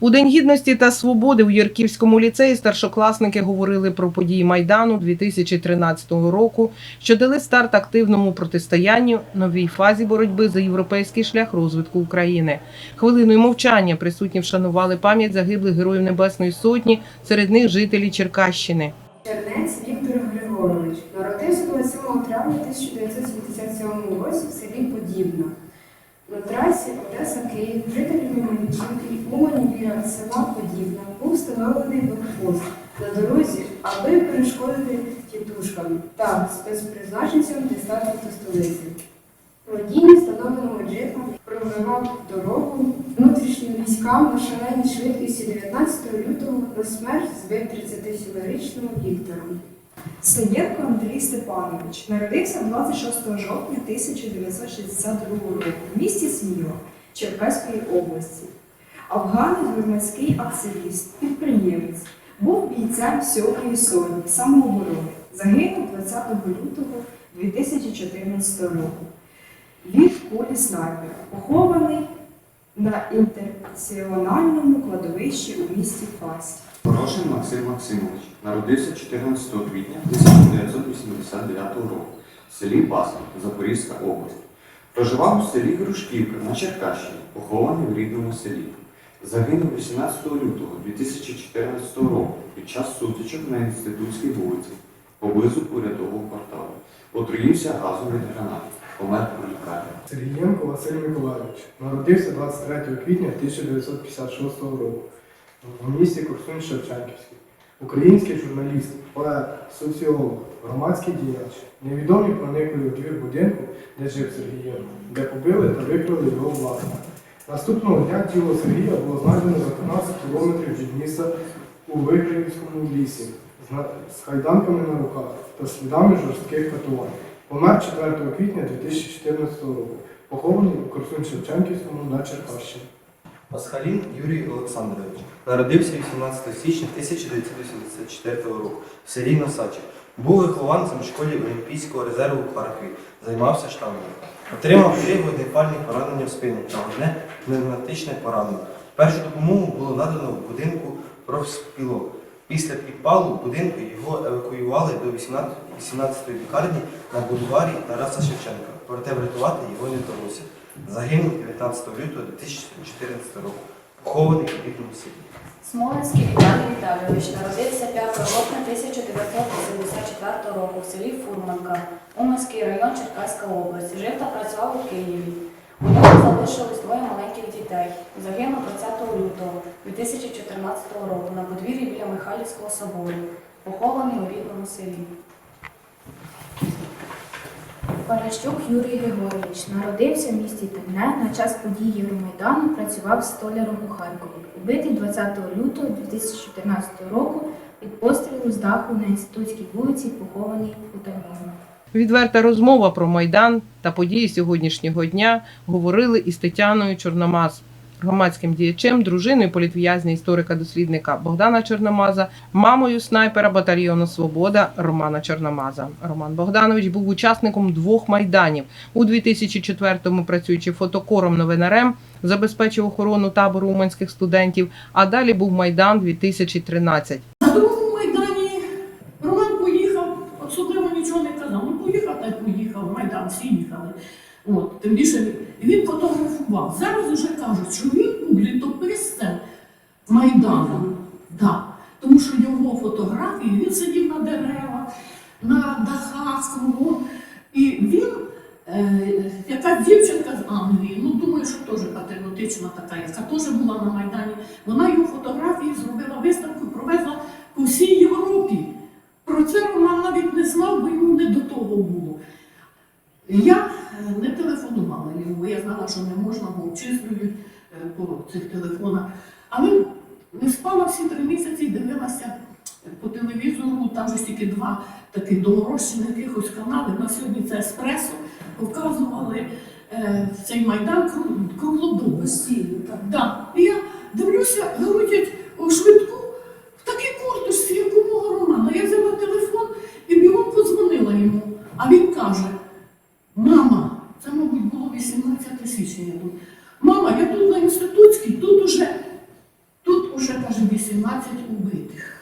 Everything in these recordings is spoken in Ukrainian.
У День гідності та свободи у Ярківському ліцеї старшокласники говорили про події Майдану 2013 року, що дали старт активному протистоянню новій фазі боротьби за європейський шлях розвитку України. Хвилиною мовчання присутні вшанували пам'ять загиблих героїв Небесної Сотні, серед них жителі Черкащини. Чернець Віктор Григорович народився 27 травня 1977 році в селі Подібна. На трасі Одеса-Київ, жителів Мельничівки, Умані біля села Подібна був встановлений блокпост на дорозі, аби перешкодити тітушкам та спецпризначенцям дістати до столиці. Водій встановленого джипа пробивав дорогу внутрішнім військам на шаленій швидкості 19 лютого на смерть збив 37-річного Віктора. Синєнко Андрій Степанович народився 26 жовтня 1962 року в місті Сміло Черкаської області. Афганець, громадський активіст, підприємець. Був бійцем 7-ї сотні самооборони. Загинув 20 лютого 2014 року. Від кулі снайпера, похований на інтернаціональному кладовищі у місті Фастів. Порошин Максим Максимович народився 14 квітня 1989 року в селі Басків, Запорізька область. Проживав у селі Грушківка на Черкащині, похований в рідному селі. Загинув 18 лютого 2014 року під час сутичок на інститутській вулиці поблизу урядового кварталу. Отруївся газом від гранати. Помер у лікарні. Сергієнко Василь Миколайович народився 23 квітня 1956 року в місті Корсунь Шевченківський. Український журналіст, поет, соціолог, громадський діяч. Невідомі проникли у двір будинку, де жив Сергієнко, де побили та викрали його власника. Наступного дня тіло Сергія було знайдено за 15 кілометрів від міста у Вигрівському лісі з хайданками на руках та слідами жорстких катувань. Помер 4 квітня 2014 року, похований у Корсунь-Шевченківському на Черкащині. Пасхалін Юрій Олександрович народився 18 січня 1984 року в селі Носачі. Був вихованцем в школі Олімпійського резерву у Харкові, займався штангою. Отримав три вогнепальні поранення в спину та одне пневматичне поранення. Першу допомогу було надано в будинку профспілок. Після підпалу будинку його евакуювали до 18 18-ї лікарні на бульварі Тараса Шевченка. Проте врятувати його не вдалося. Загинув 19 лютого 2014 року, похований у рідному селі. Смоленський Віталій Віталійович народився 5 жовтня 1984 року в селі Фурманка, Уманський район Черкаська область. Жив та працював у Києві. У нього залишилось двоє маленьких дітей. Загинув 20 лютого 2014 року на подвір'ї біля Михайлівського собору, похований у рідному селі. Паращук Юрій Григорович народився в місті Терне. На час подій Євромайдану працював столяром у Харкові. Убитий 20 лютого 2014 року від пострілу з даху на інститутській вулиці, похований у Терному. Відверта розмова про Майдан та події сьогоднішнього дня говорили із Тетяною Чорномаз, громадським діячем, дружиною політв'язня історика-дослідника Богдана Чорномаза, мамою снайпера батальйону Свобода Романа Чорномаза. Роман Богданович був учасником двох майданів. У 2004-му працюючи фотокором новинарем, забезпечив охорону табору уманських студентів. А далі був майдан 2013. На другому майдані Роман поїхав, особливо нічого не казав. Ну поїхав та й поїхав, Майдан, всі їхали. От, тим більше він фотографував. Зараз вже кажуть, що він був літописцем Майдану. Да. Тому що його фотографії, він сидів на деревах, на дахах. І він, е, якась дівчинка з Англії, ну думаю, що теж патріотична така, яка теж була на Майдані, вона його фотографії зробила виставку провезла по всій Європі. Про це Роман навіть не знав, бо йому не до того було. Я не телефонувала йому, бо я знала, що не можна, бо обчислюють е, по цих телефонах. Але не спала всі три місяці і дивилася по телевізору, там же тільки два таких доморощених якихось канали. На сьогодні це еспресо показували е, цей майдан кру- круглодобово. Так, да. І я дивлюся, грудять у швидку в такій курточці, як у мого Романа. Я взяла телефон і бігом подзвонила йому. А він каже: Мама, це, мабуть, було 18 січня. я тут. Мама, я тут на інститутській, тут уже тут вже каже 18 убитих.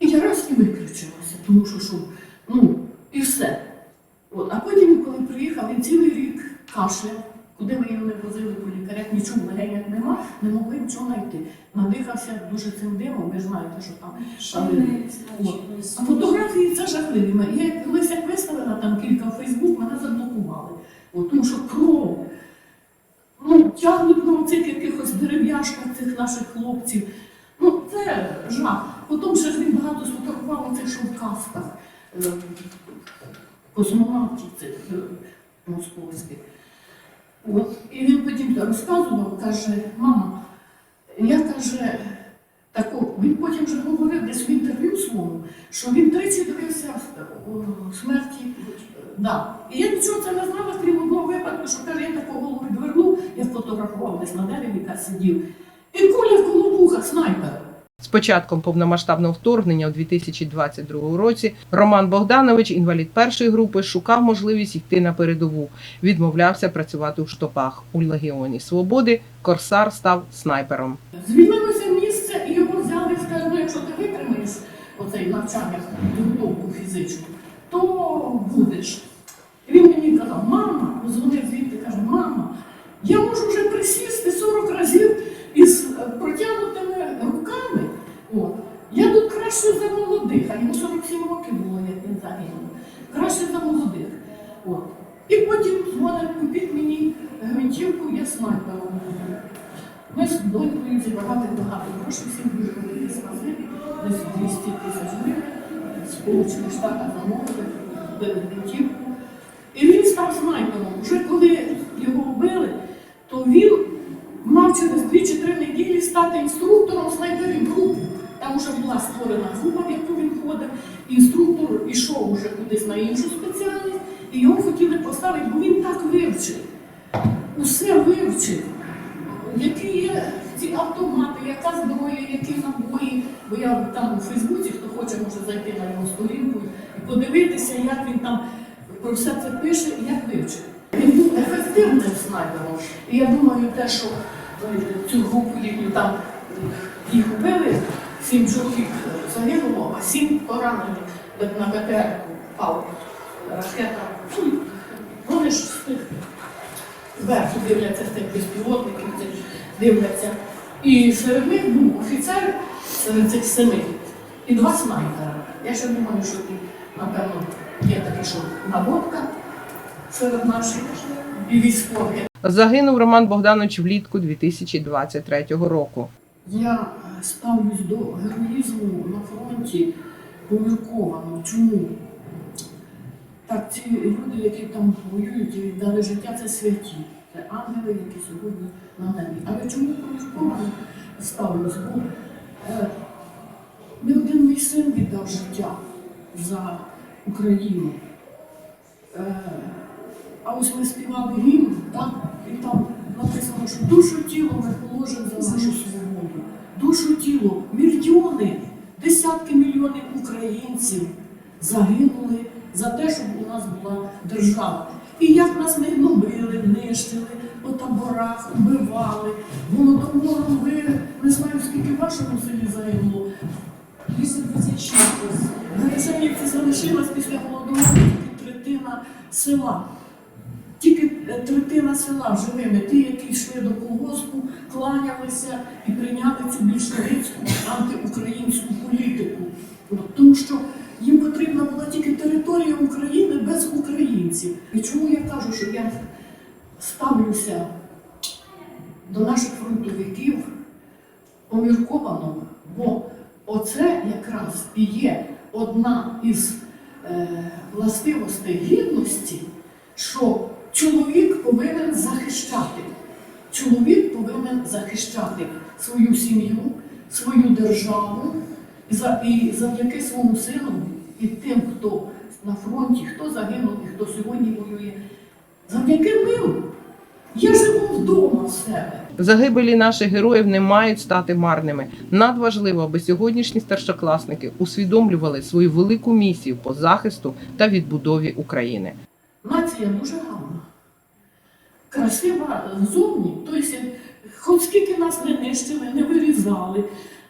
І я раз і виключилася, тому що що, ну, і все. От. А потім, коли приїхав, він цілий рік кашляв, куди ми його не возили по лікарях, нічого в легенях нема, не могли нічого знайти. Надихався дуже цим димом, ви ж знаєте, що там. А фотографії це жахливі. Я колись як виставила там кілька в Фейсбук, мене заблокували. От, тому що кров. Ну, тягнуть на оцих якихось дерев'яшках цих наших хлопців. Ну, це жах. Потім ще ж він багато сфотографував оцих що в касках е, космонавтів цих е, московських. От. І він потім розказував, каже, мама, я каже, таку, він потім вже говорив десь в інтерв'ю своєму, що він тричі дивився смерті. е, Да. І я нічого це не знала, крім одного випадку, що каже, я таку голову відвернув, я фотографував десь на дереві, яка сидів. І куля коло вуха снайпер. З початком повномасштабного вторгнення у 2022 році Роман Богданович, інвалід першої групи, шукав можливість йти на передову. Відмовлявся працювати у штопах. У Легіоні Свободи Корсар став снайпером. Звільнилося місце і його взяли і сказали, якщо ти витримаєш оцей навчання, підготовку фізичну, то будеш. І він мені казав, мама, позвонив звідти, каже, мама, я можу вже присісти 40 разів із е, протягнутими руками. Я тут краще за молодих, а йому 47 років було, як він загинув. Краще за молодих. От. І потім дзвонить, купіть мені гвинтівку, я снайпером буду. Ми з донькою зібрали багато грошей, всім дуже великі спасибі, десь 200 тисяч гривень. Сполучених Штатах замовили, купили гвинтівку. І він став снайпером. Вже коли його вбили, то він мав через 2 чи 3 неділі стати інструктором вже була створена група, в яку він входив. Інструктор ішов уже кудись на іншу спеціальність, і його хотіли поставити, бо він так вивчив. Усе вивчив які є ці автомати, яка зброя, які набої. Бо я там у Фейсбуці, хто хоче, може зайти на його сторінку і подивитися, як він там про все це пише і як вивчив. Він був ефективним снайпером. І я думаю, те, що е, цю групу їхню там е, їх вбили, сім чоловік загинуло, а сім поранені на БТР впав ракета. Ну, Вони ж з зверху дивляться з тих безпілотників, дивляться. І серед них був офіцер серед цих семи і два снайпера. Я ще думаю, що напевно, є таке, що наводка серед наших і військових. Загинув Роман Богданович влітку 2023 року. Я е, ставлюсь до героїзму на фронті помірковано. Чому? Так, ці люди, які там воюють і віддали життя, це святі. Це ангели, які сьогодні на небі. Але чому помірковано ставлюсь? Бо е, не один мій син віддав життя за Україну. Е, а ось ми співали гімн, так? і там написано, що душу тіло ми положимо за нашу свободу. Душу тіло, мільйони, десятки мільйонів українців загинули за те, щоб у нас була держава. І як нас не гнобили, нищили, по таборах, убивали. Голодомором ви не знаю, скільки в вашому селі загинуло. 256 Герасимівці залишилась після голодомору тільки третина села. Третина села живими, ті, які йшли до колгоспу, кланялися і прийняли цю більшовицьку антиукраїнську політику. Тому що їм потрібна була тільки територія України без українців. І чому я кажу, що я ставлюся до наших фронтовиків помірковано, бо оце якраз і є одна із е, властивостей гідності, що чоловік повинен захищати. Чоловік повинен захищати свою сім'ю, свою державу і, завдяки своєму сину і тим, хто на фронті, хто загинув і хто сьогодні воює. Завдяки ним я живу вдома в себе. Загибелі наших героїв не мають стати марними. Надважливо, аби сьогоднішні старшокласники усвідомлювали свою велику місію по захисту та відбудові України. Нація дуже гарна, красива ззовні. Тобто, хоч скільки нас не нищили, не вирізали.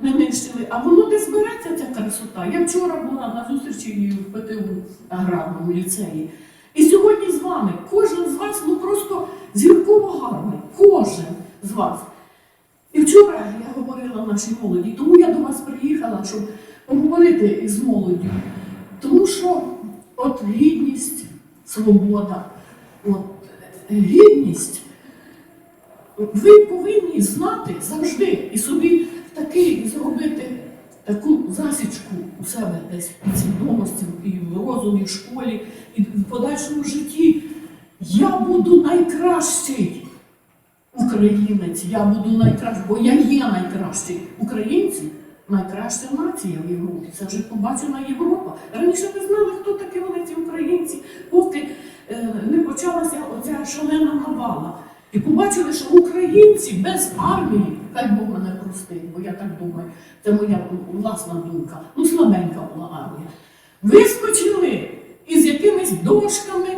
не нищили, а воно десь береться ця красота. Я вчора була на зустрічі в ПТУ аграрному ліцеї. І сьогодні з вами кожен з вас ну просто зірково гарний. Кожен з вас. І вчора я говорила нашій молоді, тому я до вас приїхала, щоб поговорити із молоддю. Тому що от гідність, свобода, от гідність, ви повинні знати завжди і собі такий зробити таку засічку у себе десь в підсвідомості, і в розумі, в школі, і в подальшому житті. Я буду найкращий українець, я буду найкращий, бо я є найкращий. Українці найкраща нація в Європі. Це вже побачена Європа. Раніше не знали, хто такі вони ці українці, поки е, не почалася оця шалена навала. І побачили, що українці без армії, хай Бог мене простить, бо я так думаю, це моя власна думка. Ну, слабенька була армія. Вискочили із якимись дошками.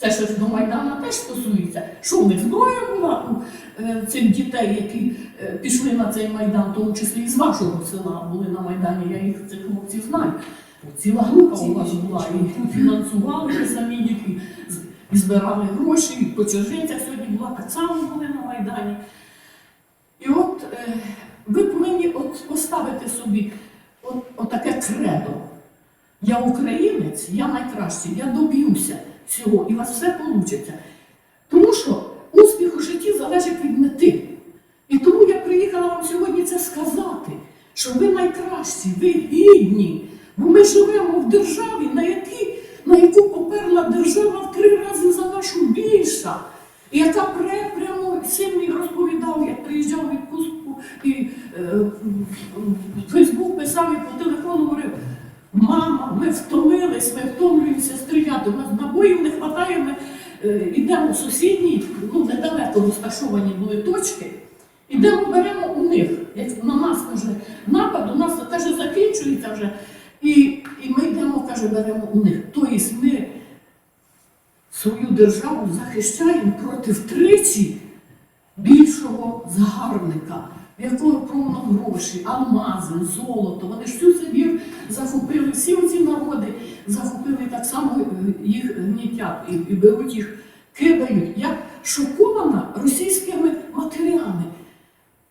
Це щось до Майдана теж стосується. Що в них зброя е, цих дітей, які е, пішли на цей майдан, в тому числі і з вашого села були на Майдані, я їх цих хлопців знаю. Ціла група у вас була, і фінансували самі їх, і, збирали гроші, і по сьогодні була так само були на Майдані. І от е, ви повинні от поставити собі от, отаке кредо. Я українець, я найкращий, я доб'юся цього, і у вас все вийде. Тому що успіх у житті залежить від мети. І тому я приїхала вам сьогодні це сказати, що ви найкращі, ви гідні, бо ми живемо в державі, на, якій, на яку поперла держава в три рази за нашу більша. І яка пре прямо син мій розповідав, як приїжджав в відпустку і е, в Фейсбук писав і по телефону говорив. Мама, ми втомились, ми втомлюємося стріляти. У нас набоїв не вистачає. Ми е, йдемо в сусідні, ну недалеко розташовані були точки. Ідемо, беремо у них. Як на нас каже, напад, у нас каже, закінчується вже. І, і ми йдемо, каже, беремо у них. Тобто ми свою державу захищаємо проти втричі більшого загарбника, в якого повно гроші, алмази, золото. Вони ж всю Сибір захопили, всі ці народи захопили так само е, їх гнітять і, і беруть їх, кидають. Я шокована російськими матерями.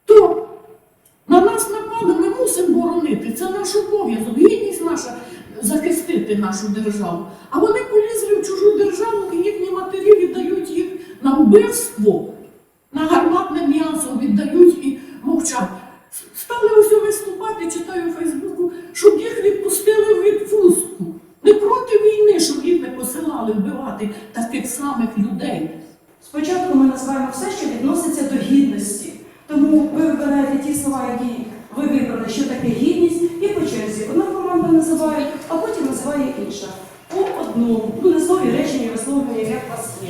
То на нас напали, ми мусимо боронити. Це наш обов'язок, гідність наша захистити нашу державу. А вони полізли в чужу державу, і їхні матері віддають їх на вбивство, на гарматне м'ясо віддають і мовчать. Стали ось виступати, читаю у Фейсбуку, щоб їх відпустили в відпустку. Не проти війни, щоб їх не посилали вбивати таких самих людей. Спочатку ми називаємо все, що відноситься до гідності. Тому ви вибираєте ті слова, які ви вибрали, що таке гідність, і по черзі. Одна команда називає, а потім називає інша. По одному, ну не слові речення, висловлювання, як вас є.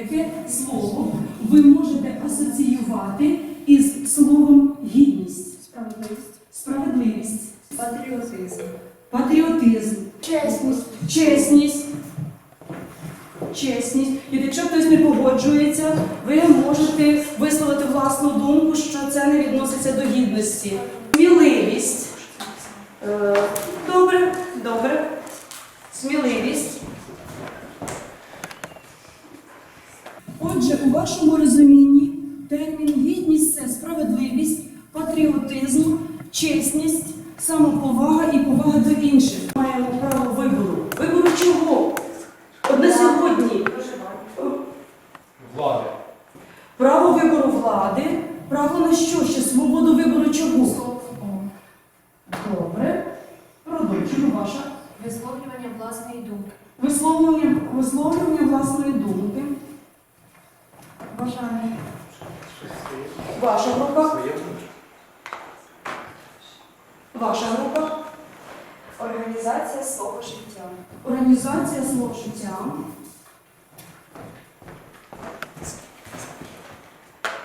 Яке слово ви можете асоціювати із словом гідність? Справедливість. Справедливість, Патріотизм. патріотизм, Чесність. чесність. Чесність. І якщо хтось не погоджується, ви можете висловити власну думку, що це не відноситься до гідності. Сміливість. Е, Добре, добре. Сміливість. Отже, у вашому розумінні термін гідність це справедливість, патріотизм, чесність, самоповага і повага до інших. Маємо право вибору. Вибору чого? Одне сьогодні. Влади. Право вибору влади. Право на що? Ще свободу вибору чого? Добре. Продовжуємо ваша. Висловлювання власної думки. Висловлювання, висловлювання власної думки. Бажання. Ваша група. Ваша група. Організація свого життя. Організація свого життя.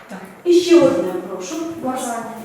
Так. І ще одне, прошу. Бажання.